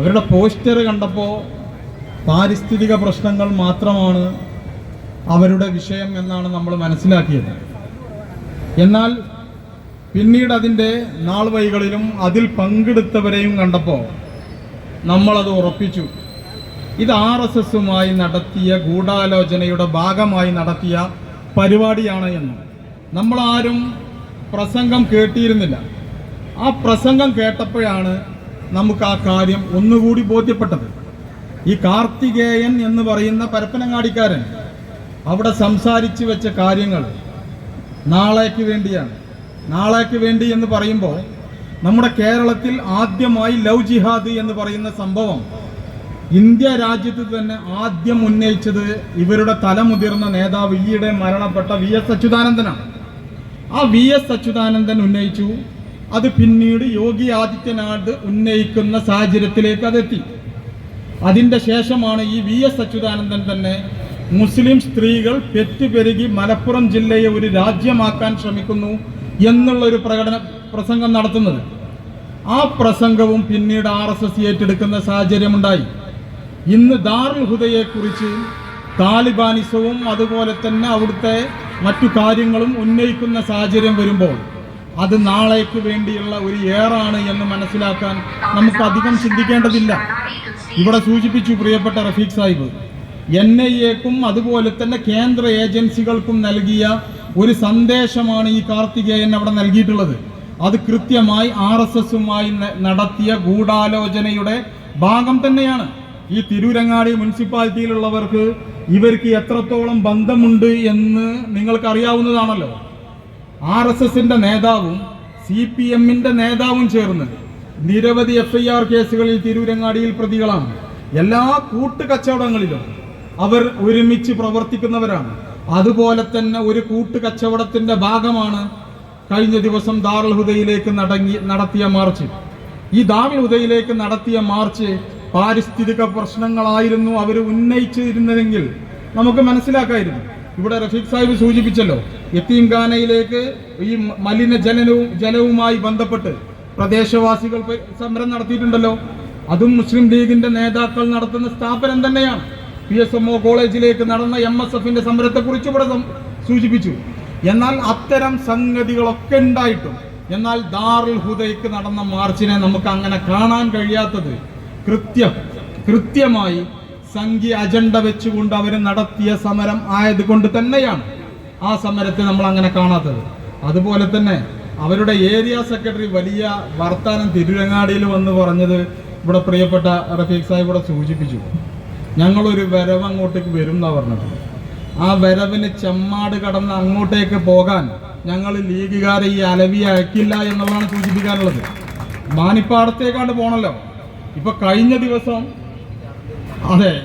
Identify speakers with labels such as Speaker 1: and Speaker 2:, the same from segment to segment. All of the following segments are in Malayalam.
Speaker 1: അവരുടെ പോസ്റ്റർ കണ്ടപ്പോൾ പാരിസ്ഥിതിക പ്രശ്നങ്ങൾ മാത്രമാണ് അവരുടെ വിഷയം എന്നാണ് നമ്മൾ മനസ്സിലാക്കിയത്. എന്നാൽ പിന്നീട് അതിന്റെ നാൾ വഴികളിലും അതിൽ പങ്കെടുത്തവരെയും കണ്ടപ്പോൾ നമ്മളത് ഉറപ്പിച്ചു. ഇത് ആർ എസ് എസുമായി നടത്തിയ ഗൂഢാലോചനയുടെ ഭാഗമായി നടത്തിയ പരിപാടിയാണ് എന്ന്. നമ്മളാരും പ്രസംഗം കേട്ടിരുന്നില്ല. ആ പ്രസംഗം കേട്ടപ്പോഴാണ് നമുക്ക് ആ കാര്യം ഒന്നുകൂടി ബോധ്യപ്പെട്ടത്. ഈ കാർത്തികേയൻ എന്ന് പറയുന്ന പരപ്പനങ്ങാടിക്കാരൻ അവിടെ സംസാരിച്ചു വെച്ച കാര്യങ്ങൾ നാളേക്ക് വേണ്ടിയാണ്. നാളേക്ക് വേണ്ടി എന്ന് പറയുമ്പോൾ നമ്മുടെ കേരളത്തിൽ ആദ്യമായി ലവ് ജിഹാദ് എന്ന് പറയുന്ന സംഭവം ഇന്ത്യ രാജ്യത്ത് തന്നെ ആദ്യം ഉന്നയിച്ചത് ഇവരുടെ തലമുതിർന്ന നേതാവ് ഈയിടെ മരണപ്പെട്ട വി എസ് അച്യുതാനന്ദനാണ്. ആ വി എസ് അച്യുതാനന്ദൻ ഉന്നയിച്ചു. അത് പിന്നീട് യോഗി ആദിത്യനാഥ് ഉന്നയിക്കുന്ന സാഹചര്യത്തിലേക്ക് അതെത്തി. അതിന്റെ ശേഷമാണ് ഈ വി എസ് അച്യുതാനന്ദൻ തന്നെ മുസ്ലിം സ്ത്രീകൾ പെറ്റുപെരുകി മലപ്പുറം ജില്ലയെ ഒരു രാജ്യമാക്കാൻ ശ്രമിക്കുന്നു എന്നുള്ള ഒരു പ്രകടന പ്രസംഗം നടത്തുന്നത്. ആ പ്രസംഗവും പിന്നീട് ആർ എസ് എസ് ഏറ്റെടുക്കുന്ന സാഹചര്യമുണ്ടായി. ഇന്ന് ദാറുൽ ഹുദയെക്കുറിച്ച് താലിബാനിസവും അതുപോലെ തന്നെ അവിടുത്തെ മറ്റു കാര്യങ്ങളും ഉന്നയിക്കുന്ന സാഹചര്യം വരുമ്പോൾ അത് നാളേക്ക് വേണ്ടിയുള്ള ഒരു ഏറാണ് എന്ന് മനസ്സിലാക്കാൻ നമുക്ക് അധികം ചിന്തിക്കേണ്ടതില്ല. ഇവിടെ സൂചിപ്പിച്ചു പ്രിയപ്പെട്ട റഫീഖ് സാഹിബ് എൻ ഐ എക്കും അതുപോലെ തന്നെ കേന്ദ്ര ഏജൻസികൾക്കും നൽകിയ ഒരു സന്ദേശമാണ് ഈ കാർത്തികേയൻ അവിടെ നൽകിയിട്ടുള്ളത്. അത് കൃത്യമായി ആർ എസ് എസുമായി നടത്തിയ ഗൂഢാലോചനയുടെ ഭാഗം തന്നെയാണ്. ഈ തിരൂരങ്ങാടി മുനിസിപ്പാലിറ്റിയിലുള്ളവർക്ക് ഇവർക്ക് എത്രത്തോളം ബന്ധമുണ്ട് എന്ന് നിങ്ങൾക്ക് അറിയാവുന്നതാണല്ലോ ആർ എസ് എസിന്റെ നേതാവും സി പി എമ്മിന്റെ നേതാവും ചേർന്ന് നിരവധി എഫ് ഐ ആർ കേസുകളിൽ തിരൂരങ്ങാടിയിൽ പ്രതികളാണ്. എല്ലാ കൂട്ടുകച്ചവടങ്ങളിലും അവർ ഒരുമിച്ച് പ്രവർത്തിക്കുന്നവരാണ്. അതുപോലെ തന്നെ ഒരു കൂട്ടുകച്ചവടത്തിന്റെ ഭാഗമാണ് കഴിഞ്ഞ ദിവസം ദാറുൽ ഹുദയിലേക്ക് നടങ്ങി നടത്തിയ മാർച്ച്. ഈ ദാറുൽ ഹുദയിലേക്ക് നടത്തിയ മാർച്ച് പാരിസ്ഥിതിക പ്രശ്നങ്ങളായിരുന്നു അവർ ഉന്നയിച്ചിരുന്നതെങ്കിൽ നമുക്ക് മനസ്സിലാക്കായിരുന്നു. ഇവിടെ റഫീഖ് സാഹിബ് സൂചിപ്പിച്ചല്ലോ യത്തീംഖാനയിലേക്ക് ഈ മലിന ജലവുമായി ബന്ധപ്പെട്ട് പ്രദേശവാസികൾ സമരം നടത്തിയിട്ടുണ്ടല്ലോ. അതും മുസ്ലിം ലീഗിന്റെ നേതാക്കൾ നടത്തുന്ന സ്ഥാപനം തന്നെയാണ്. പി എസ് എം ഒ കോളേജിലേക്ക് നടന്ന എം എസ് എഫിന്റെ സമരത്തെക്കുറിച്ച് ഇവിടെ സൂചിപ്പിച്ചു. എന്നാൽ അത്തരം സംഗതികളൊക്കെ ഉണ്ടായിട്ടും എന്നാൽ ദാറുൽ ഹുദയ്ക്ക് നടന്ന മാർച്ചിനെ നമുക്ക് അങ്ങനെ കാണാൻ കഴിയാത്തത് കൃത്യം കൃത്യമായി സംഖ്യ അജണ്ട വെച്ചുകൊണ്ട് അവർ നടത്തിയ സമരം ആയതുകൊണ്ട് തന്നെയാണ് ആ സമരത്തെ നമ്മൾ അങ്ങനെ കാണാത്തത്. അതുപോലെ തന്നെ അവരുടെ ഏരിയ സെക്രട്ടറി വലിയ വർത്താനം തിരുരങ്ങാടിയിൽ വന്ന് പറഞ്ഞത് ഇവിടെ പ്രിയപ്പെട്ട റഫീഖ് സാഹിബ് ഇവിടെ സൂചിപ്പിച്ചു. ഞങ്ങളൊരു വരവ് അങ്ങോട്ടേക്ക് വരും എന്നാ പറഞ്ഞത്. ആ വരവിന് ചെമ്മാട് കടന്ന് അങ്ങോട്ടേക്ക് പോകാൻ ഞങ്ങൾ ലീഗുകാരെ ഈ അലവി അയക്കില്ല എന്നുള്ളതാണ് സൂചിപ്പിക്കാനുള്ളത്. മാനിപ്പാടത്തേക്കാണ്ട് പോകണല്ലോ ഇപ്പൊ കഴിഞ്ഞ ദിവസം അതെ.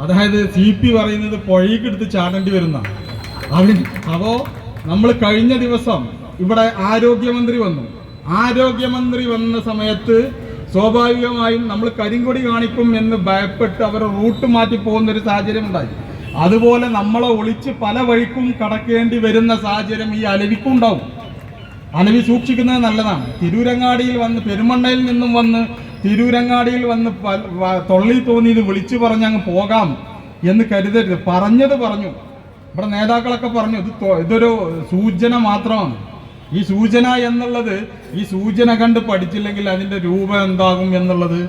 Speaker 1: അതായത് സി പി പറയുന്നത് പുഴയ്ക്കെടുത്ത് ചാടേണ്ടി വരുന്ന. അതിന് അപ്പോ നമ്മൾ കഴിഞ്ഞ ദിവസം ഇവിടെ ആരോഗ്യമന്ത്രി വന്നു. ആരോഗ്യമന്ത്രി വന്ന സമയത്ത് സ്വാഭാവികമായും നമ്മൾ കരിങ്കൊടി കാണിക്കും എന്ന് ഭയപ്പെട്ട് അവർ റൂട്ട് മാറ്റി പോകുന്ന ഒരു സാഹചര്യം ഉണ്ടായി. അതുപോലെ നമ്മളെ ഒളിച്ച് പല വഴിക്കും കടക്കേണ്ടി വരുന്ന സാഹചര്യം ഈ അലവിക്കും ഉണ്ടാവും. അലവി സൂക്ഷിക്കുന്നത് നല്ലതാണ്. തിരൂരങ്ങാടിയിൽ വന്ന് പെരുമണ്ണയിൽ നിന്നും വന്ന് തിരൂരങ്ങാടിയിൽ വന്ന് തൊള്ളി തോന്നി ഇത് വിളിച്ചു പറഞ്ഞങ്ങ് പോകാം എന്ന് കരുതരുത്. പറഞ്ഞത് പറഞ്ഞു. ഇവിടെ നേതാക്കളൊക്കെ പറഞ്ഞു ഇത് ഇതൊരു സൂചന മാത്രമാണ്. ഈ സൂചന എന്നുള്ളത് ഈ സൂചന കണ്ട് പഠിച്ചില്ലെങ്കിൽ അതിന്റെ രൂപം എന്താകും എന്നുള്ളത്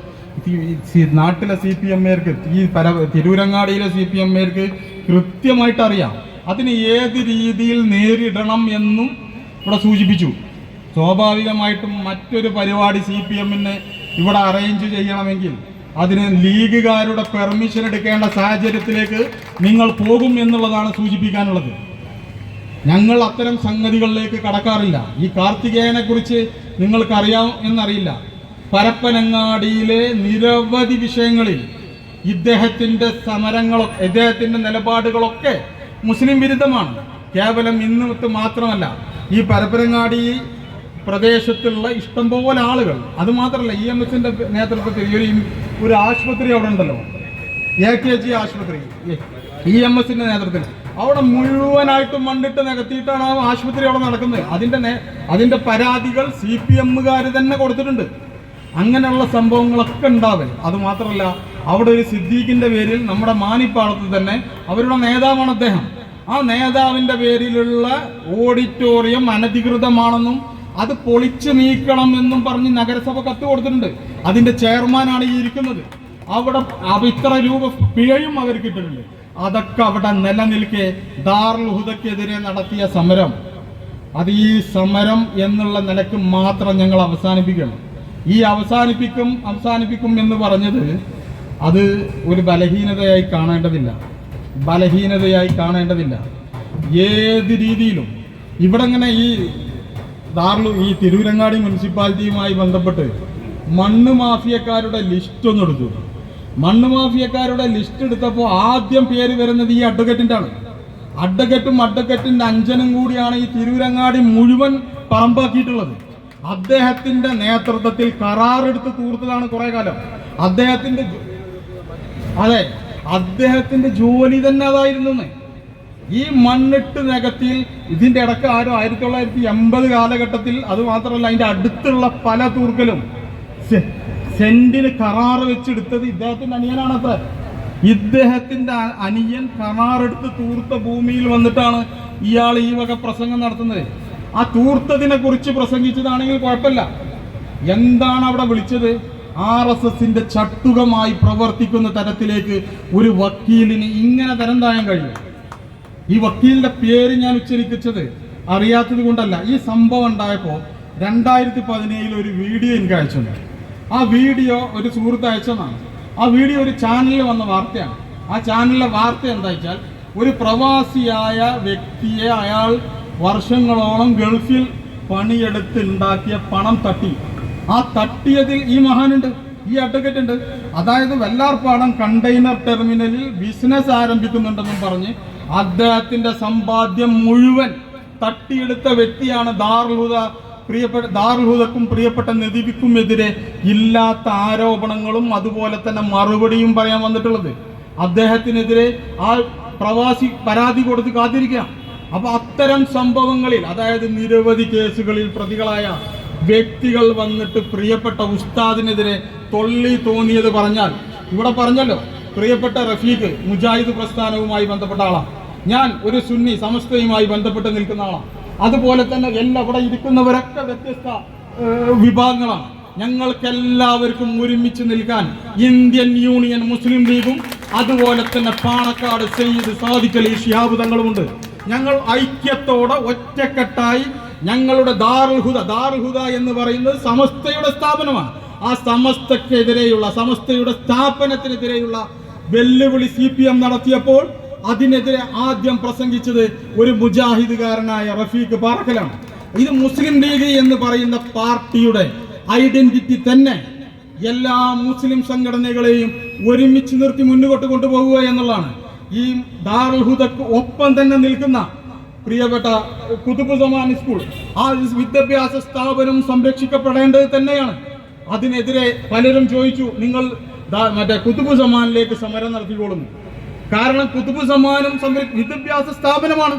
Speaker 1: നാട്ടിലെ സി പി എമ്മേർക്ക് ഈ പര തിരൂരങ്ങാടിയിലെ സി പി എമ്മേർക്ക് കൃത്യമായിട്ട് അറിയാം അതിന് ഏത് രീതിയിൽ നേരിടണം എന്നും ഇവിടെ സൂചിപ്പിച്ചു. സ്വാഭാവികമായിട്ടും മറ്റൊരു പരിപാടി സി പി എമ്മിന് ഇവിടെ അറേഞ്ച് ചെയ്യണമെങ്കിൽ അതിന് ലീഗുകാരുടെ പെർമിഷൻ എടുക്കേണ്ട സാഹചര്യത്തിലേക്ക് നിങ്ങൾ പോകും എന്നുള്ളതാണ് സൂചിപ്പിക്കാനുള്ളത്. ഞങ്ങൾ അത്തരം സംഗതികളിലേക്ക് കടക്കാറില്ല. ഈ കാർത്തികേയനെ കുറിച്ച് നിങ്ങൾക്കറിയാം എന്നറിയില്ല. പരപ്പനങ്ങാടിയിലെ നിരവധി വിഷയങ്ങളിൽ ഇദ്ദേഹത്തിന്റെ സമരങ്ങളൊക്കെ ഇദ്ദേഹത്തിന്റെ നിലപാടുകളൊക്കെ മുസ്ലിം വിരുദ്ധമാണ്. കേവലം ഇന്നത്തെ മാത്രമല്ല ഈ പരപ്പനങ്ങാടി പ്രദേശത്തുള്ള ഇഷ്ടംപോലെ ആളുകൾ. അത് മാത്രമല്ല ഇ എം എസിന്റെ നേതൃത്വത്തിൽ ഒരു ഒരു ആശുപത്രി അവിടെ ഉണ്ടല്ലോ. എ കെ ജി ആശുപത്രി. ഇ എം എസിന്റെ നേതൃത്വത്തിൽ. അവിടെ മുഴുവനായിട്ടും മണ്ണിട്ട് നികത്തിയിട്ടാണ് ആ ആശുപത്രി അവിടെ നടക്കുന്നത്. അതിന്റെ അതിന്റെ പരാതികൾ സി പി എമ്മുകാർ തന്നെ കൊടുത്തിട്ടുണ്ട്. അങ്ങനെയുള്ള സംഭവങ്ങളൊക്കെ ഉണ്ടാവൽ അത് മാത്രമല്ല അവിടെ ഒരു സിദ്ദീഖിന്റെ പേരിൽ നമ്മുടെ മാനിപ്പാടത്ത് തന്നെ അവരുടെ നേതാവാണ് അദ്ദേഹം. ആ നേതാവിന്റെ പേരിലുള്ള ഓഡിറ്റോറിയം അനധികൃതമാണെന്നും അത് പൊളിച്ചു നീക്കണം എന്നും പറഞ്ഞ് നഗരസഭ കത്ത് കൊടുത്തിട്ടുണ്ട്. അതിന്റെ ചെയർമാനാണ് ഈ ഇരിക്കുന്നത്. അവിടെ ഇത്ര രൂപ പിഴയും അവർക്ക് ഇട്ടിട്ടുണ്ട് അതൊക്കെ അവിടെ നിലനിൽക്കെ ദാർഹുദക്കെതിരെ നടത്തിയ സമരം. അത് ഈ സമരം എന്നുള്ള നിലയ്ക്ക് മാത്രം ഞങ്ങൾ അവസാനിപ്പിക്കണം. ഈ അവസാനിപ്പിക്കും അവസാനിപ്പിക്കും എന്ന് പറഞ്ഞത് അത് ഒരു ബലഹീനതയായി കാണേണ്ടതില്ല. ബലഹീനതയായി കാണേണ്ടതില്ല. ഏത് രീതിയിലും. ഇവിടെ ഇങ്ങനെ ഈ ദാറുൽ ഈ തിരൂരങ്ങാടി മുനിസിപ്പാലിറ്റിയുമായി ബന്ധപ്പെട്ട് മണ്ണ് മാഫിയക്കാരുടെ ലിസ്റ്റ് ഒന്ന് എടുത്തു. മണ്ണ് മാഫിയക്കാരുടെ ലിസ്റ്റ് എടുത്തപ്പോൾ ആദ്യം പേര് വരുന്നത് ഈ അഡ്വക്കറ്റിന്റെ ആണ് അഡ്വക്കറ്റും അഡ്വക്കറ്റിന്റെ അഞ്ചനും കൂടിയാണ് ഈ തിരൂരങ്ങാടി മുഴുവൻ പറമ്പാക്കിയിട്ടുള്ളത്. അദ്ദേഹത്തിന്റെ നേതൃത്വത്തിൽ കരാറെടുത്ത് തൂർത്തതാണ് കുറെ കാലം. അദ്ദേഹത്തിന്റെ ജോ- അതെ അദ്ദേഹത്തിന്റെ ജോലി തന്നെ അതായിരുന്നു. ഈ മണ്ണിട്ട് നികത്തിൽ ഇതിന്റെ ഇടയ്ക്ക് ആരും ആയിരത്തി തൊള്ളായിരത്തി എൺപത് കാലഘട്ടത്തിൽ അത് മാത്രമല്ല അതിന്റെ അടുത്തുള്ള പല തൂർക്കലും സെന്റിന് കറാറ് വെച്ചെടുത്തത് ഇദ്ദേഹത്തിന്റെ അനിയനാണ് അത്ര ഇദ്ദേഹത്തിന്റെ അനിയൻ കരാറെടുത്ത് തൂർത്ത ഭൂമിയിൽ വന്നിട്ടാണ് ഇയാൾ ഈ വക പ്രസംഗം നടത്തുന്നത്. ആ തൂർത്തതിനെ കുറിച്ച് പ്രസംഗിച്ചതാണെങ്കിൽ കുഴപ്പമില്ല. എന്താണ് അവിടെ വിളിച്ചത്? ആർ എസ് എസിന്റെ ചട്ടുകമായി പ്രവർത്തിക്കുന്ന തരത്തിലേക്ക് ഒരു വക്കീലിന് ഇങ്ങനെ തരം താഴാൻ കഴിയും. ഈ വക്കീലിന്റെ പേര് ഞാൻ ഉച്ചരിപ്പിച്ചത് അറിയാത്തത് കൊണ്ടല്ല. ഈ സംഭവം ഉണ്ടായപ്പോൾ രണ്ടായിരത്തി പതിനേഴിൽ ഒരു വീഡിയോ എനിക്ക് അയച്ചു ആ വീഡിയോ ഒരു സുഹൃത്ത് അയച്ചതാണ്. ആ വീഡിയോ ഒരു ചാനലിൽ വന്ന വാർത്തയാണ്. ആ ചാനലിലെ വാർത്ത എന്താ വെച്ചാൽ ഒരു പ്രവാസിയായ വ്യക്തിയെ അയാൾ വർഷങ്ങളോളം ഗൾഫിൽ പണിയെടുത്ത് ഉണ്ടാക്കിയ പണം തട്ടി. ആ തട്ടിയതിൽ ഈ മഹാനുണ്ട് ഈ അഡ്വക്കേറ്റ് ഉണ്ട്. അതായത് വെള്ളാർപ്പാടം കണ്ടെയ്നർ ടെർമിനലിൽ ബിസിനസ് ആരംഭിക്കുന്നുണ്ടെന്നും പറഞ്ഞ് അദ്ദേഹത്തിന്റെ സമ്പാദ്യം മുഴുവൻ തട്ടിയെടുത്ത വ്യക്തിയാണ് ദാർഹുദ പ്രിയപ്പെട്ട ദാർഹുദക്കും പ്രിയപ്പെട്ട നദീബിക്കും എതിരെ ഇല്ലാത്ത ആരോപണങ്ങളും അതുപോലെ തന്നെ മറുപടിയും പറയാൻ വന്നിട്ടുള്ളത്. അദ്ദേഹത്തിനെതിരെ ആ പ്രവാസി പരാതി കൊടുത്ത് കാത്തിരിക്കാം അപ്പൊ അത്തരം സംഭവങ്ങളിൽ അതായത് നിരവധി കേസുകളിൽ പ്രതികളായ വ്യക്തികൾ വന്നിട്ട് പ്രിയപ്പെട്ട ഉസ്താദിനെതിരെ തൊള്ളി തോന്നിയത് പറഞ്ഞാൽ ഇവിടെ പറഞ്ഞല്ലോ പ്രിയപ്പെട്ട റഫീഖ് മുജാഹിദ് പ്രസ്ഥാനവുമായി ബന്ധപ്പെട്ട ആളാണ്. ഞാൻ ഒരു സുന്നി സമസ്തയുമായി ബന്ധപ്പെട്ട് നിൽക്കുന്ന ആളാണ്. അതുപോലെ തന്നെ എല്ലാ ഇവിടെ ഇരിക്കുന്നവരൊക്കെ വ്യത്യസ്ത വിഭാഗങ്ങളാണ്. ഞങ്ങൾക്കെല്ലാവർക്കും ഒരുമിച്ച് നിൽക്കാൻ ഇന്ത്യൻ യൂണിയൻ മുസ്ലിം ലീഗും അതുപോലെ തന്നെ പാണക്കാട് സെയ്ദ് സാധിക്കൽ ഷിഹാബ് തങ്ങളുമുണ്ട്. ഞങ്ങൾ ഐക്യത്തോടെ ഒറ്റക്കെട്ടായി ഞങ്ങളുടെ ദാറുൽഹുദ ദാറുൽഹുദ എന്ന് പറയുന്നത് സമസ്തയുടെ സ്ഥാപനമാണ്. ആ സമസ്തക്കെതിരെയുള്ള സമസ്തയുടെ സ്ഥാപനത്തിനെതിരെയുള്ള വെല്ലുവിളി സി പി എം നടത്തിയപ്പോൾ അതിനെതിരെ ആദ്യം പ്രസംഗിച്ചത് ഒരു മുജാഹിദുകാരനായ റഫീഖ് പാറക്കലാണ്. ഇത് മുസ്ലിം ലീഗ് എന്ന് പറയുന്ന പാർട്ടിയുടെ ഐഡന്റിറ്റി തന്നെ എല്ലാ മുസ്ലിം സംഘടനകളെയും ഒരുമിച്ച് നിർത്തി മുന്നോട്ട് കൊണ്ടുപോകുക എന്നുള്ളതാണ്. ഈ ദാറുൽഹുദക്ക് ഒപ്പം തന്നെ നിൽക്കുന്ന പ്രിയപ്പെട്ട കുതുബ് സമാൻ സ്കൂൾ ആ വിദ്യാഭ്യാസ സ്ഥാപനം സംരക്ഷിക്കപ്പെടേണ്ടത് തന്നെയാണ്. അതിനെതിരെ പലരും ചോദിച്ചു നിങ്ങൾ മറ്റേ കുത്തുബ് സമാനിലേക്ക് സമരം നടത്തിക്കൊള്ളുന്നു കാരണം കുത്തുബ് സമാനും വിദ്യാഭ്യാസ സ്ഥാപനമാണ്.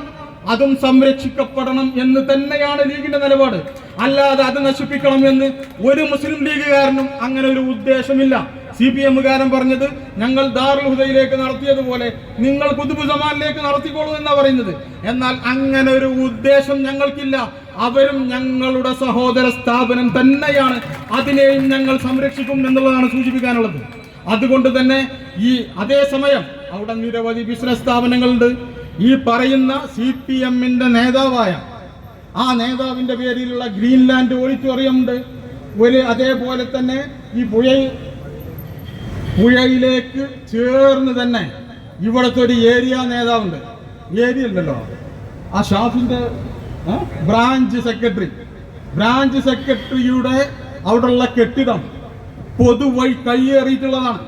Speaker 1: അതും സംരക്ഷിക്കപ്പെടണം എന്ന് തന്നെയാണ് ലീഗിന്റെ നിലപാട്. അല്ലാതെ അത് നശിപ്പിക്കണം എന്ന് ഒരു മുസ്ലിം ലീഗുകാരനും അങ്ങനെ ഒരു ഉദ്ദേശമില്ല. സി പി എമ്മുകാരൻ പറഞ്ഞത് ഞങ്ങൾ ദാറുൽ ഹുദയിലേക്ക് നടത്തിയതുപോലെ നിങ്ങൾ കുതുബ് സമാനിലേക്ക് നടത്തിക്കോളൂ എന്നാ പറയുന്നത്. എന്നാൽ അങ്ങനെ ഒരു ഉദ്ദേശം ഞങ്ങൾക്കില്ല. അവരും ഞങ്ങളുടെ സഹോദര സ്ഥാപനം തന്നെയാണ്. അതിനെയും ഞങ്ങൾ സംരക്ഷിക്കും എന്നുള്ളതാണ് സൂചിപ്പിക്കാനുള്ളത്. അതുകൊണ്ട് തന്നെ ഈ അതേസമയം അവിടെ നിരവധി ബിസിനസ് സ്ഥാപനങ്ങളുണ്ട്. ഈ പറയുന്ന സി പി എമ്മിന്റെ നേതാവായ ആ നേതാവിന്റെ പേരിലുള്ള ഗ്രീൻലാൻഡ് ഓഡിറ്റോറിയം ഉണ്ട്. ഒരു അതേപോലെ തന്നെ ഈ പുഴ പുഴയിലേക്ക് ചേർന്ന് തന്നെ ഇവിടുത്തെ ഒരു ഏരിയ നേതാവുണ്ട്. ഏരിയ ഉണ്ടല്ലോ. ആ ഷാഫിന്റെ ബ്രാഞ്ച് സെക്രട്ടറി. ബ്രാഞ്ച് സെക്രട്ടറിയുടെ അവിടെയുള്ള കെട്ടിടം. പൊതുവഴി കയ്യേറിയിട്ടുള്ളതാണ്.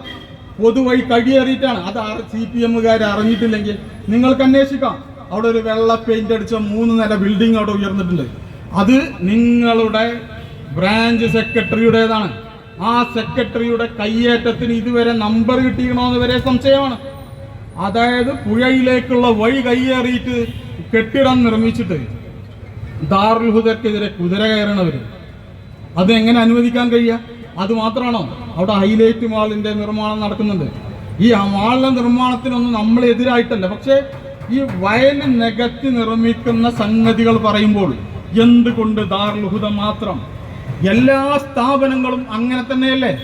Speaker 1: പൊതുവഴി കയ്യേറിയിട്ടാണ്. അത് സി പി എമ്മുകാർ അറിഞ്ഞിട്ടില്ലെങ്കിൽ നിങ്ങൾക്ക് അന്വേഷിക്കാം. അവിടെ ഒരു വെള്ള പെയിന്റ് അടിച്ച മൂന്ന് നില ബിൽഡിംഗ് അവിടെ ഉയർന്നിട്ടുണ്ട്. അത് നിങ്ങളുടെ ബ്രാഞ്ച് സെക്രട്ടറിയുടേതാണ് ആ സെക്രട്ടറിയുടെ കയ്യേറ്റത്തിന് ഇതുവരെ നമ്പർ കിട്ടിക്കണോന്ന് വരെ സംശയമാണ്. അതായത് പുഴയിലേക്കുള്ള വഴി കയ്യേറിയിട്ട് കെട്ടിടം നിർമ്മിച്ചിട്ട് ദാറുൽ ഹുദർക്കെതിരെ കുതിര കയറണവര്. അത് എങ്ങനെ അനുവദിക്കാൻ കഴിയുക അത് മാത്രമാണോ? അവിടെ ഹൈലൈറ്റ് മാളിന്റെ നിർമ്മാണം നടക്കുന്നുണ്ട്. ഈ മാളിന്റെ നിർമ്മാണത്തിനൊന്നും നമ്മൾ എതിരായിട്ടല്ല. പക്ഷേ ഈ വയൽ നികത്തി നിർമ്മിക്കുന്ന സംഗതികൾ പറയുമ്പോൾ എന്തുകൊണ്ട് ദാർലുഹുദ മാത്രം? എല്ലാ സ്ഥാപനങ്ങളും അങ്ങനെ തന്നെയല്ലേ?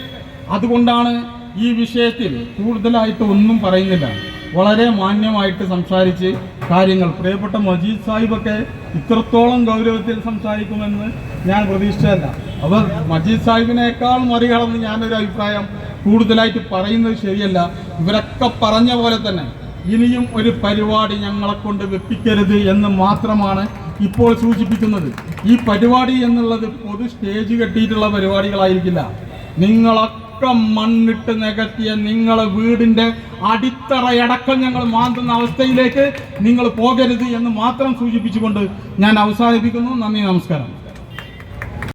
Speaker 1: അതുകൊണ്ടാണ് ഈ വിഷയത്തിൽ കൂടുതലായിട്ട് ഒന്നും പറയുന്നില്ല. വളരെ മാന്യമായിട്ട് സംസാരിച്ച് കാര്യങ്ങൾ. പ്രിയപ്പെട്ട മജീദ് സാഹിബൊക്കെ ഇത്രത്തോളം ഗൗരവത്തിൽ സംസാരിക്കുമെന്ന് ഞാൻ പ്രതീക്ഷിച്ചതല്ല. അവർ മജീദ് സാഹിബിനേക്കാൾ മറികടന്ന് ഞാനൊരു അഭിപ്രായം കൂടുതലായിട്ട് പറയുന്നത് ശരിയല്ല. ഇവരൊക്കെ പറഞ്ഞ പോലെ തന്നെ ഇനിയും ഒരു പരിപാടി ഞങ്ങളെ കൊണ്ട് വെപ്പിക്കരുത് എന്ന് മാത്രമാണ് ഇപ്പോൾ സൂചിപ്പിക്കുന്നത്. ഈ പരിപാടി എന്നുള്ളത് പൊതു സ്റ്റേജ് കെട്ടിയിട്ടുള്ള പരിപാടികളായിരിക്കില്ല. നിങ്ങളൊക്കെ മണ്ണിട്ട് നികത്തിയ നിങ്ങളെ വീടിന്റെ അടിത്തറയടക്കം ഞങ്ങൾ മാന്തുന്ന അവസ്ഥയിലേക്ക് നിങ്ങൾ പോകരുത് എന്ന് മാത്രം സൂചിപ്പിച്ചുകൊണ്ട് ഞാൻ അവസാനിപ്പിക്കുന്നു. നന്ദി നമസ്കാരം.